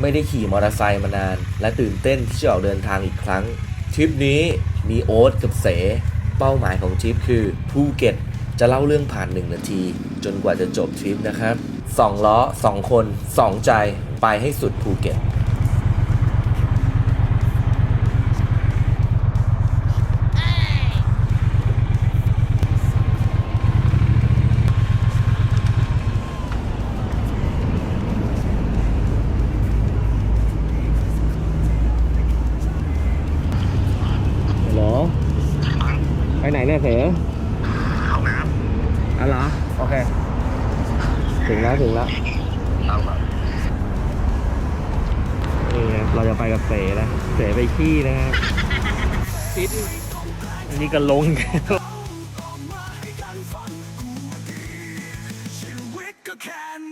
ไม่ได้ขี่มอเตอร์ไซค์มานาน และตื่นเต้นที่จะออกเดินทางอีกครั้งทริปนี้มีโอ๊ตกับเส เป้าหมายของทริปคือภูเก็ตจะเล่าเรื่องผ่าน 1 นาที จนกว่าจะจบทริปนะครับ2ล้อ 2 คน 2 ใจไปให้สุดภูเก็ต ไปไหนเนี่ยเถอเอาน้ำเอาเหรอ โอเค ถึงแล้วถึงแล้วเอาครับนี่ครับเราจะไปกับเสแล้วเสไปขี้นะครับติดนี้ก็ลงก็แค่